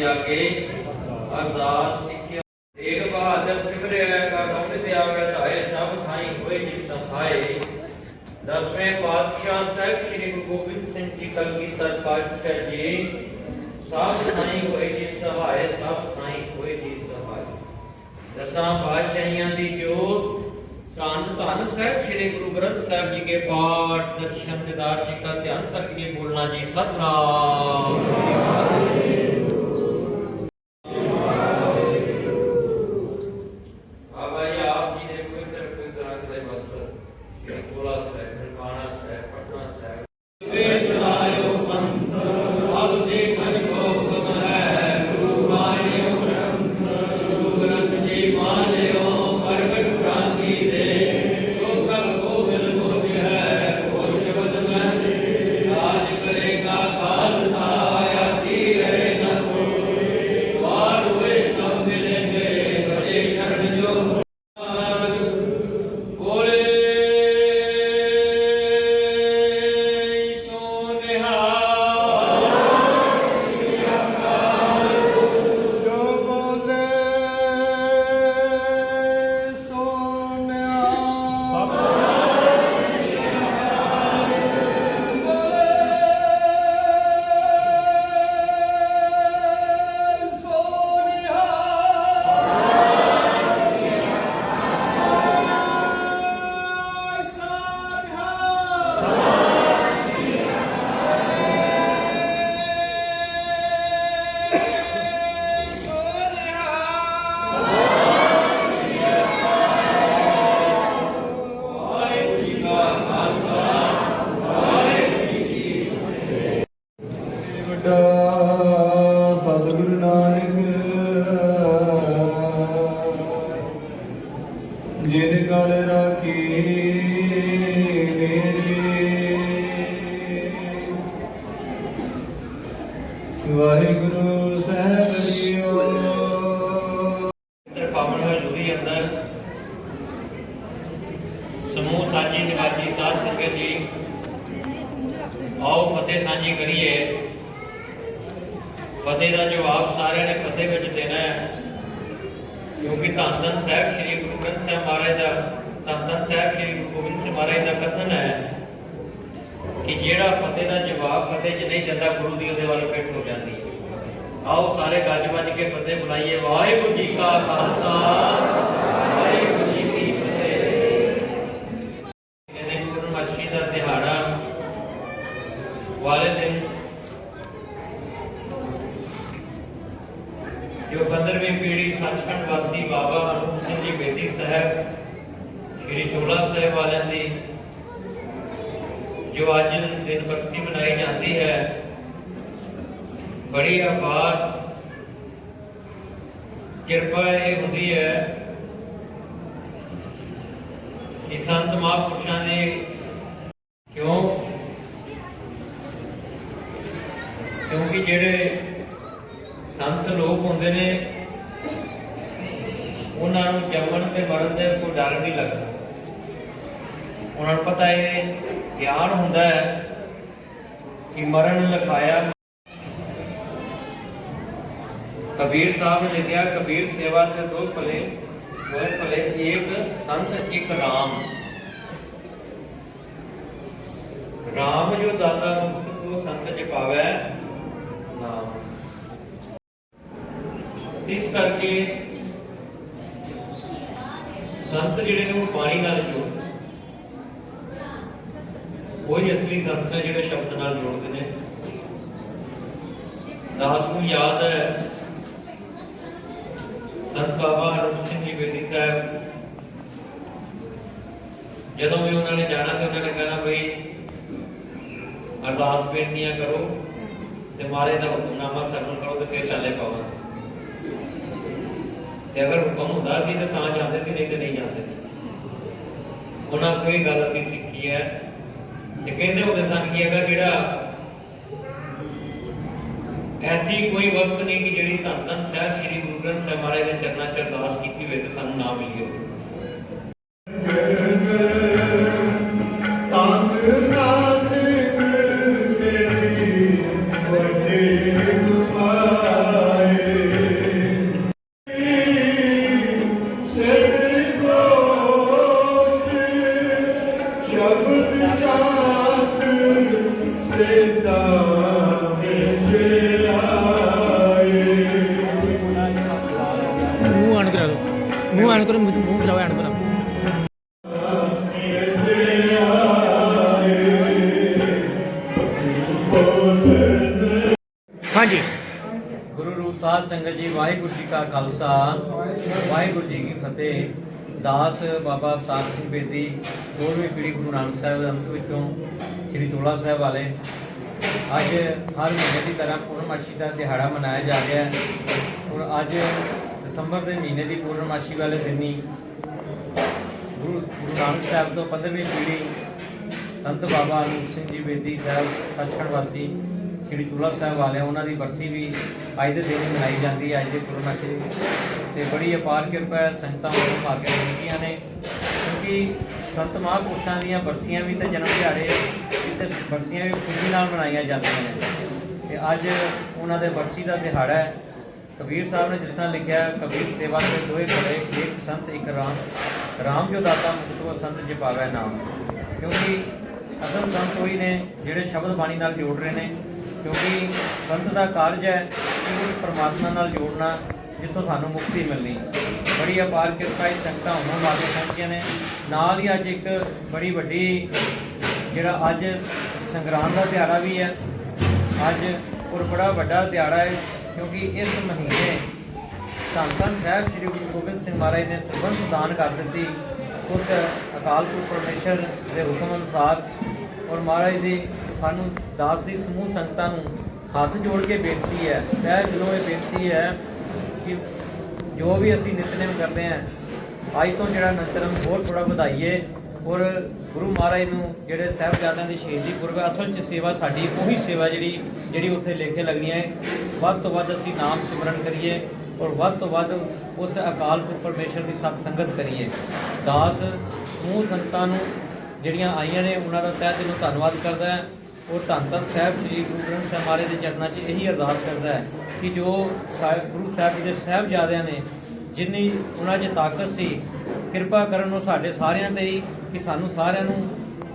ਜਾਕੀ ਪ੍ਰਭ ਆਗੇ ਅਰਦਾਸ ਇਕ ਏਕ ਬਹਾਦਰ ਸਿਮਰਿਆ ਕਰ ਰੌਣ ਤੇ ਆਵੇ ਧਾਏ ਸਭ ਥਾਈ ਹੋਏ ਜਿਸ ਸਹਾਏ ਦਸਵੇਂ ਪਾਤਸ਼ਾਹ ਸਾਹਿਬ ਸ੍ਰੀ ਗੁਰੂ ਗੋਬਿੰਦ ਸਿੰਘ ਜੀ ਕਲਗੀਧਰ ਪਾਤਸ਼ਾਹ ਜੀ, ਸਭ ਥਾਈ ਹੋਏ ਜੀ ਸਹਾਏ ਸਭ ਥਾਈ ਹੋਏ ਜੀ ਸਹਾਏ ਦਸਾਂ ਪਾਤਸ਼ਾਹੀਆਂ ਦੀ ਜੋਤ, ਧੰਨ ਧੰਨ ਸਾਹਿਬ ਸ੍ਰੀ ਗੁਰੂ ਗ੍ਰੰਥ ਸਾਹਿਬ ਜੀ ਕੇ ਪਾਠ, ਦਰਸ਼ਨ ਦਿਦਾਰ ਜੀ ਦਾ ਧਿਆਨ ਕਰਕੇ ਬੋਲਣਾ ਜੀ, ਸਤਨਾਮ। છે ગોલા સાહેબ નલકાણા સાહેબ પટના સાહેબ ਵੱਡਾ ਦੇ ਵਿੱਚ ਦੇਣਾ ਹੈ। ਕਿਉਂਕਿ ਧੰਨ ਸਾਹਿਬ ਸ੍ਰੀ ਗੁਰੂ ਗ੍ਰੰਥ ਸਾਹਿਬ ਮਹਾਰਾਜ ਦਾ, ਧੰਨ ਸਾਹਿਬ ਸ੍ਰੀ ਗੁਰੂ ਗੋਬਿੰਦ ਸਿੰਘ ਮਹਾਰਾਜ ਦਾ ਕਥਨ ਹੈ ਕਿ ਜਿਹੜਾ ਫਤਿਹ ਦਾ ਜਵਾਬ ਫਤਿਹ 'ਚ ਨਹੀਂ ਦਿੰਦਾ, ਗੁਰੂ ਦੀ ਉਹਦੇ ਵੱਲ ਪਿੱਠ ਹੋ ਜਾਂਦੀ ਹੈ। ਆਓ ਸਾਰੇ ਗੱਜ ਵੱਜ ਕੇ ਫਤਿਹ ਬੁਲਾਈਏ। ਵਾਹਿਗੁਰੂ ਜੀ ਕਾ ਖਾਲਸਾ, ਵਾਹਿਗੁਰੂ ਜੀ ਕੀ ਫਤਿਹ। ਦਾ ਦਿਹਾੜਾ ਵਾਲੇ ਦਿਨ ਜੋ 15ਵੀਂ ਪੀੜ੍ਹੀ ਸੱਚਖੰਡ ਵਾਸੀ ਬਾਬਾ ਅਨੂਪ ਸਿੰਘ ਜੀ ਬੇਦੀ ਸਾਹਿਬ, ਸ਼੍ਰੀ ਚੋਲਾ ਸਾਹਿਬ ਵਾਲਿਆਂ ਦੀ, ਜੋ ਅੱਜ ਦਿਨ ਬਰਸੀ ਮਨਾਈ ਜਾਂਦੀ ਹੈ, ਬੜੀ ਅਪਾਰ ਕਿਰਪਾ ਇਹ ਹੁੰਦੀ ਹੈ ਕਿ ਸੰਤ ਮਹਾਂਪੁਰਸ਼ਾਂ ਦੇ ਕਿਉਂ, ਕਿਉਂਕਿ ਜਿਹੜੇ ਸੰਤ ਲੋਕ ਹੁੰਦੇ ਨੇ, ਉਹਨਾਂ ਨੂੰ ਜੰਮਣ ਤੇ ਮਰਨ ਦੇ ਕੋਈ ਡਰ ਨਹੀਂ ਲੱਗਦਾ। ਉਹਨਾਂ ਨੂੰ ਪਤਾ ਹੈ ਗਿਆਨ ਹੁੰਦਾ ਹੈ ਕਿ ਮਰਨ ਲਿਖਾਇਆ ਕਬੀਰ ਸਾਹਿਬ ਨੇ ਲਿਖਿਆ, ਕਬੀਰ ਸੇਵਾ ਤੇ ਦੋ ਭਲੇ ਹੋਏ ਭਲੇ ਇੱਕ ਸੰਤ, ਇੱਕ ਰਾਮ। ਰਾਮ ਜੋ ਦਾਤਾ ਮੁਕਤ ਕੋ ਸੰਤ ਚ ਨਾਮ। ਇਸ ਕਰਕੇ ਸੰਤ ਜਿਹੜੇ ਨੇ ਉਹ ਬਾਣੀ ਨਾਲ ਜੋੜਦੇ ਕੋਈ ਅਸਲੀ ਸੰਤ ਨੇ ਜਿਹੜੇ ਸ਼ਬਦ ਨਾਲ ਜੋੜਦੇ ਨੇ। ਦਾਸ ਨੂੰ ਯਾਦ ਹੈ। ਸੰਤ ਬਾਬਾ ਅਨੂਪ ਸਿੰਘ ਜੀ ਬੇਦੀ ਸਾਹਿਬ। ਜਦੋਂ ਵੀ ਉਹਨਾਂ ਨੇ ਜਾਣਾ ਤੇ ਉਹਨਾਂ ਨੇ ਕਹਿਣਾ ਬਈ, ਅਰਦਾਸ ਬੇਨਤੀਆਂ ਕਰੋ ਤੇ ਮਾਰੇ ਦਾ ਹੁਕਮਨਾਮਾ ਸਰਵਣ ਕਰੋ ਤੇ ਫਿਰ ਚੱਲੇ ਪਾਵਾਂ ਤੇ ਅਗਰ ਹੁਕਮ ਹੁੰਦਾ ਸੀ ਤਾਂ ਤਾਂ ਜਾਂਦੇ ਸੀ, ਨਹੀਂ ਤੇ ਨਹੀਂ ਜਾਂਦੇ ਸੀ। ਉਹਨਾਂ ਕੋਈ ਗੱਲ ਅਸੀਂ ਸਿੱਖੀ ਹੈ। ਤੇ ਕਹਿੰਦੇ ਹੁੰਦੇ ਸਨ ਕਿ ਅਗਰ ਜਿਹੜਾ ਐਸੀ ਕੋਈ ਵਸਤ ਨਹੀਂ ਕਿ ਜਿਹੜੀ ਧੰਨ ਧੰਨ ਸਾਹਿਬ ਸ੍ਰੀ ਗੁਰੂ ਗ੍ਰੰਥ ਸਾਹਿਬ ਮਹਾਰਾਜ ਦੇ ਚਰਨਾਂ 'ਚ ਅਰਦਾਸ ਕੀਤੀ ਹੋਵੇ ਤੇ ਸਾਨੂੰ ਨਾ ਮਿਲੀ ਹੋਵੇ। মুখ আন করে মুখ লাগাই আন করে ਹਾਂਜੀ ਗੁਰੂ ਰੂਪ ਸਾਧ ਸੰਗਤ ਜੀ ਵਾਹਿਗੁਰੂ ਜੀ ਕਾ ਖਾਲਸਾ ਵਾਹਿਗੁਰੂ ਜੀ ਕੀ ਫਤਿਹ ਦਾਸ ਬਾਬਾ ਅਵਤਾਰ ਸਿੰਘ ਬੇਦੀ 16ਵੀਂ ਪੀੜੀ ਗੁਰੂ ਨਾਨਕ ਸਾਹਿਬ ਦੇ ਅੰਸ਼ ਵਿੱਚੋਂ ਸ੍ਰੀ ਚੋਲਾ ਸਾਹਿਬ ਵਾਲੇ ਅੱਜ ਹਰ ਮਹੀਨੇ ਦੀ ਤਰ੍ਹਾਂ ਪੂਰਨਮਾਸ਼ੀ ਦਾ ਦਿਹਾੜਾ ਮਨਾਇਆ ਜਾ ਰਿਹਾ ਹੈ ਔਰ ਅੱਜ ਦਸੰਬਰ ਦੇ ਮਹੀਨੇ ਦੀ ਪੂਰਨਮਾਸ਼ੀ ਵਾਲੇ ਦਿਨ ਹੀ ਗੁਰੂ ਗੁਰੂ ਨਾਨਕ ਸਾਹਿਬ ਤੋਂ 15ਵੀਂ ਪੀੜ੍ਹੀ ਸੰਤ ਬਾਬਾ ਅਨੂਪ ਸਿੰਘ ਜੀ ਬੇਦੀ ਸਾਹਿਬ, ਸੱਚਖੰਡ ਵਾਸੀ ਸ਼੍ਰੀ ਚੂਲਾ ਸਾਹਿਬ ਵਾਲੇ ਉਹਨਾਂ ਦੀ ਬਰਸੀ ਵੀ ਅੱਜ ਦੇ ਦਿਨ ਹੀ ਮਨਾਈ ਜਾਂਦੀ ਹੈ, ਅੱਜ ਦੇ ਪੂਰਨਮਾਸ਼ੀ ਦੀ। ਤੇ ਬੜੀ ਅਪਾਰ ਕਿਰਪਾ ਹੈ, ਸੰਗਤਾਂ ਵੱਲੋਂ ਭਾਗਿਆ ਹੁੰਦੀਆਂ ਨੇ, ਕਿਉਂਕਿ ਸੰਤ ਮਹਾਂਪੁਰਸ਼ਾਂ ਦੀਆਂ ਬਰਸੀਆਂ ਵੀ ਤੇ ਜਨਮ ਦਿਹਾੜੇ ਵੀ ਤੇ ਬਰਸੀਆਂ ਵੀ ਖੁਸ਼ੀ ਨਾਲ ਮਨਾਈਆਂ ਜਾਂਦੀਆਂ ਨੇ। ਤੇ ਅੱਜ ਉਹਨਾਂ ਦੇ ਬਰਸੀ ਦਾ ਦਿਹਾੜਾ ਹੈ ਕਬੀਰ ਸਾਹਿਬ ਨੇ ਜਿਸ ਤਰ੍ਹਾਂ ਲਿਖਿਆ, ਕਬੀਰ ਸੇਵਾ ਤੇ ਦੋਏ ਬੜੇ ਇੱਕ ਸੰਤ, ਇੱਕ ਰਾਮ। ਰਾਮ ਜੋ ਦਾਤਾ, ਮੁਕਤ ਕੋ ਸੰਤ, ਜੀ ਨਾਮ। ਕਿਉਂਕਿ ਅਸਲ ਸੰਤ ਉਹੀ ਨੇ ਜਿਹੜੇ ਸ਼ਬਦ ਬਾਣੀ ਨਾਲ ਜੋੜ ਰਹੇ ਨੇ। ਕਿਉਂਕਿ ਸੰਤ ਦਾ ਕਾਰਜ ਹੈ ਉਸ ਪਰਮਾਤਮਾ ਨਾਲ ਜੋੜਨਾ ਜਿਸ ਤੋਂ ਸਾਨੂੰ ਮੁਕਤੀ ਮਿਲਣੀ। ਬੜੀ ਅਪਾਰ ਕਿਰਪਾ ਹੀ ਸੰਗਤਾਂ ਹੋਣ ਵਾਲੇ ਪਹੁੰਚੀਆਂ ਨੇ। ਨਾਲ ਹੀ ਅੱਜ ਇੱਕ ਬੜੀ ਵੱਡੀ ਜਿਹੜਾ ਅੱਜ ਸੰਗਰਾਂਦ ਦਾ ਦਿਹਾੜਾ ਵੀ ਹੈ। ਅੱਜ ਔਰ ਬੜਾ ਵੱਡਾ ਦਿਹਾੜਾ ਹੈ। ਕਿਉਂਕਿ ਇਸ ਮਹੀਨੇ ਧੰਨ ਧੰਨ ਸਾਹਿਬ ਸ੍ਰੀ ਗੁਰੂ ਗੋਬਿੰਦ ਸਿੰਘ ਮਹਾਰਾਜ ਨੇ ਸਰਬੰਸ ਦਾਨ ਕਰ ਦਿੱਤੀ। ਉਸ ਅਕਾਲ ਪੁਰਖ ਪਰਮੇਸ਼ਰ ਦੇ ਹੁਕਮ ਅਨੁਸਾਰ ਔਰ ਮਹਾਰਾਜ ਦੀ ਸਾਨੂੰ ਦਾਸ ਦੀ ਸਮੂਹ ਸੰਗਤਾਂ ਨੂੰ ਹੱਥ ਜੋੜ ਕੇ ਬੇਨਤੀ ਹੈ, ਤਹਿ ਦਿਲੋਂ ਇਹ ਬੇਨਤੀ ਹੈ ਕਿ ਜੋ ਵੀ ਅਸੀਂ ਨਿਤਨੇਮ ਕਰਦੇ ਹਾਂ, ਅੱਜ ਤੋਂ ਜਿਹੜਾ ਨਿਤਨੇਮ ਹੋਰ ਥੋੜਾ ਵਧਾਈਏ ਔਰ ਗੁਰੂ ਮਹਾਰਾਜ ਨੂੰ ਜਿਹੜੇ ਸਾਹਿਬਜ਼ਾਦਿਆਂ ਦੀ ਸ਼ਹੀਦੀ ਗੁਰਬ ਅਸਲ 'ਚ ਸੇਵਾ ਸਾਡੀ ਉਹੀ ਸੇਵਾ ਜਿਹੜੀ ਜਿਹੜੀ ਉੱਥੇ ਲੇਖੇ ਲੱਗਣੀ ਹੈ। ਵੱਧ ਤੋਂ ਵੱਧ ਅਸੀਂ ਨਾਮ ਸਿਮਰਨ ਕਰੀਏ ਔਰ ਵੱਧ ਤੋਂ ਵੱਧ ਉਸ ਅਕਾਲ ਪੁਰਖ ਪਰਮੇਸ਼ਰ ਦੀ ਸਤ ਸੰਗਤ ਕਰੀਏ। ਦਾਸ, ਸਮੂਹ ਸੰਗਤਾਂ ਨੂੰ ਜਿਹੜੀਆਂ ਆਈਆਂ ਨੇ, ਉਹਨਾਂ ਦਾ ਤਹਿ ਦਿਲੋਂ ਧੰਨਵਾਦ ਕਰਦਾ ਹੈ। ਔਰ ਧੰਨ ਧੰਨ ਸਾਹਿਬ ਸ੍ਰੀ ਗੁਰੂ ਗ੍ਰੰਥ ਸਾਹਿਬ ਮਹਾਰਾਜ ਦੇ ਚਰਨਾਂ 'ਚ ਇਹੀ ਅਰਦਾਸ ਕਰਦਾ ਹੈ ਕਿ ਜੋ ਸਾਹਿਬ, ਗੁਰੂ ਸਾਹਿਬ ਜੀ ਦੇ ਸਾਹਿਬਜ਼ਾਦਿਆਂ ਨੇ ਜਿੰਨੀ ਉਹਨਾਂ 'ਚ ਤਾਕਤ ਸੀ, ਕਿਰਪਾ ਕਰਨ ਉਹ ਸਾਡੇ ਸਾਰਿਆਂ ਤੇ ਹੀ ਕਿ ਸਾਨੂੰ ਸਾਰਿਆਂ ਨੂੰ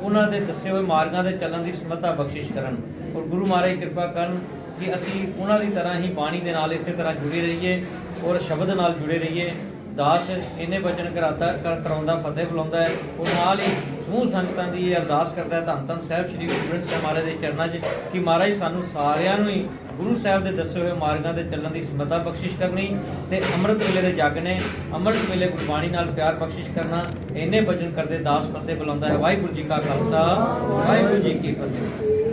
ਉਹਨਾਂ ਦੇ ਦੱਸੇ ਹੋਏ ਮਾਰਗਾਂ ਦੇ ਚੱਲਣ ਦੀ ਸਮਰੱਥਾ ਬਖਸ਼ਿਸ਼ ਕਰਨ। ਔਰ ਗੁਰੂ ਮਹਾਰਾਜ ਕਿਰਪਾ ਕਰਨ ਕਿ ਅਸੀਂ ਉਹਨਾਂ ਦੀ ਤਰ੍ਹਾਂ ਹੀ ਬਾਣੀ ਦੇ ਨਾਲ ਇਸੇ ਤਰ੍ਹਾਂ ਜੁੜੇ ਰਹੀਏ ਔਰ ਸ਼ਬਦ ਨਾਲ ਜੁੜੇ ਰਹੀਏ। ਦਾਸ ਇਹਨੇ ਬਚਨ ਕਰਾਤਾ, ਕਰ- ਕਰਾਉਂਦਾ, ਫਤਿਹ ਬੁਲਾਉਂਦਾ ਹੈ। ਉਹ ਨਾਲ ਹੀ ਸਮੂਹ ਸੰਗਤਾਂ ਦੀ ਇਹ ਅਰਦਾਸ ਕਰਦਾ ਹੈ, ਧੰਨ ਧੰਨ ਸਾਹਿਬ ਸ੍ਰੀ ਗੁਰੂ ਗ੍ਰੰਥ ਸਾਹਿਬ ਮਹਾਰਾਜ ਦੇ ਚਰਨਾਂ 'ਚ ਕਿ ਮਹਾਰਾਜ ਸਾਨੂੰ ਸਾਰਿਆਂ ਨੂੰ ਹੀ ਗੁਰੂ ਸਾਹਿਬ ਦੇ ਦੱਸੇ ਹੋਏ ਮਾਰਗਾਂ ਤੇ ਚੱਲਣ ਦੀ ਸਮਤਾ ਬਖਸ਼ਿਸ਼ ਕਰਨੀ ਤੇ ਅੰਮ੍ਰਿਤ ਵੇਲੇ ਦੇ ਜਾਗਣੇ, ਅੰਮ੍ਰਿਤ ਵੇਲੇ ਗੁਰਬਾਣੀ ਨਾਲ ਪਿਆਰ ਬਖਸ਼ਿਸ਼ ਕਰਨਾ, ਇੰਨੇ ਬਚਨ ਕਰਦੇ, ਦਾਸ ਫਤਿਹ ਬੁਲਾਉਂਦਾ ਹੈ। ਵਾਹਿਗੁਰੂ ਜੀ ਕਾ ਖਾਲਸਾ, ਵਾਹਿਗੁਰੂ ਜੀ ਕੀ ਫਤਿਹ।